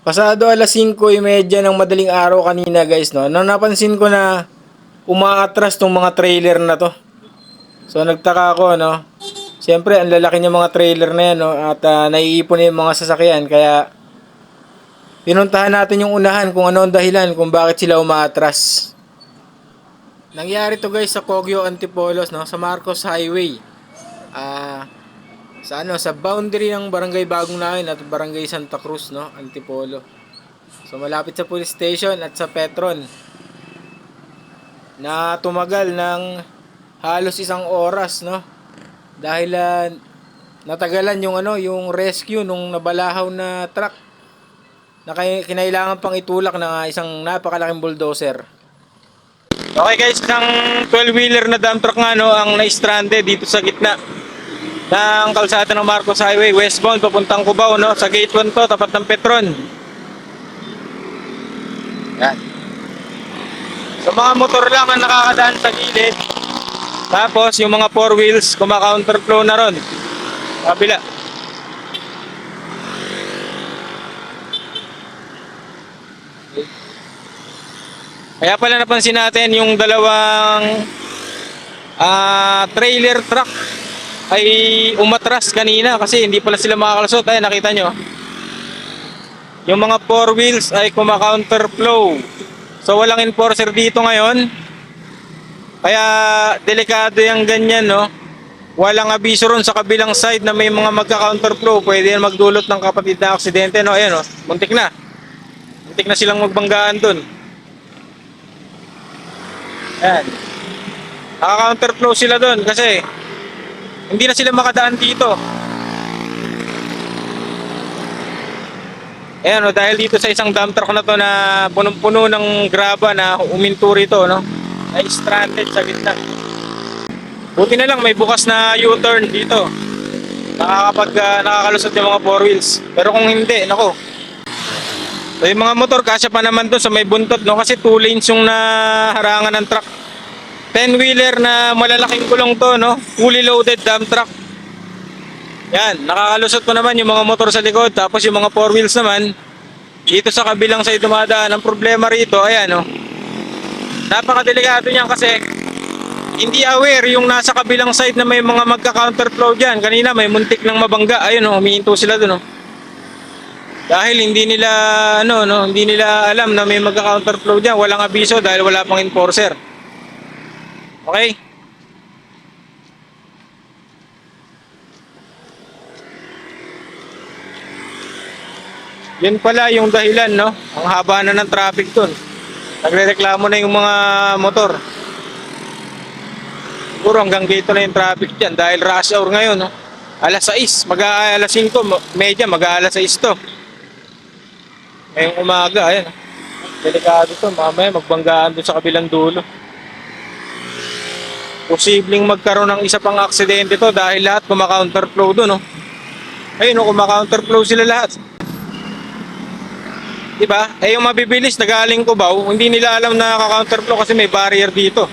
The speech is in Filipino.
Pasado alas 5.30 ng madaling araw kanina guys, no? Nang napansin ko na umaatras tong mga trailer na to. So nagtaka ako, no? Siyempre, ang lalaki ng mga trailer na yan, no? At ah, naiipon na yung mga sasakyan. Kaya, pinuntahan natin yung unahan kung ano ang dahilan kung bakit sila umaatras. Nangyari to guys sa Kogyo Antipolos, no? Sa Marcos Highway. Ah... sa ano sa boundary ng Barangay Bagong Nain at Barangay Santa Cruz no Antipolo. So malapit sa police station at sa Petron. Na tumagal ng halos isang oras no dahil ah, natagalan yung ano yung rescue nung nabalahaw na truck na kinailangan pang itulak ng ah, isang napakalaking bulldozer. Okay guys, isang 12-wheeler na dump truck nga no ang na-stranded dito sa gitna ng kalsada ng Marcos Highway westbound papuntang Cubao no? Sa gate 1 to tapat ng Petron. Yan. So mga motor lang ang nakakadaan sa gilid. Tapos yung mga four wheels kumaka-counterflow na ron. Kabila. Kaya pala napansin natin yung dalawang ah, trailer truck ay umatras kanina kasi hindi pala sila makakalusot. Ay, nakita nyo. Yung mga four wheels ay kuma-counterflow. So, walang enforcer dito ngayon. Kaya, delikado yung ganyan, no? Walang abiso ron sa kabilang side na may mga magka-counterflow. Pwede yan magdulot ng kapatid na aksidente, no? Ayan, no? Muntik na. Muntik na silang magbanggaan dun. Ayan. Naka-counterflow sila dun kasi hindi na sila makadaan dito. Ayan, no, dahil dito sa isang dump truck na to na punong-puno ng graba na uminto rito, no? Ay stranded sa gitna. Buti na lang may bukas na U-turn dito. Nakakapag ah, nakakalusot yung mga four wheels. Pero kung hindi, nako. So yung mga motor kasya pa naman doon sa may buntot, no? Kasi two lanes yung naharangan ng truck. 10-wheeler na malalaking gulong to, no? Fully loaded dump truck. Yan, nakakalusot po naman yung mga motor sa likod. Tapos yung mga four wheels naman, dito sa kabilang side dumadaan. Ang problema rito, ayan, no? Napakadelikado niyan kasi hindi aware yung nasa kabilang side na may mga magka-counterflow dyan. Kanina may muntik ng mabangga. Ayun, no? Humihinto sila doon, no? Dahil hindi nila, ano, no? Hindi nila alam na may magka-counterflow dyan. Walang abiso dahil wala pang enforcer. Okay? Yun pala yung dahilan, no? Ang haba na ng traffic dun. Nagrereklamo na yung mga motor. Siguro hanggang dito na yung traffic dyan dahil rush hour ngayon, no? Alas 6, mag alas 5, medya mag alas 6 to. Ngayong umaga, ayan. Delikado to, mamaya magbanggaan doon sa kabilang dulo posibleng magkaroon ng isa pang aksidente to dahil lahat kumaka-counterflow doon, no? Ayun, no, kumaka-counterflow sila lahat. Diba? Eh yung mabibilis na galing Cubao, hindi nila alam na kaka-counterflow kasi may barrier dito.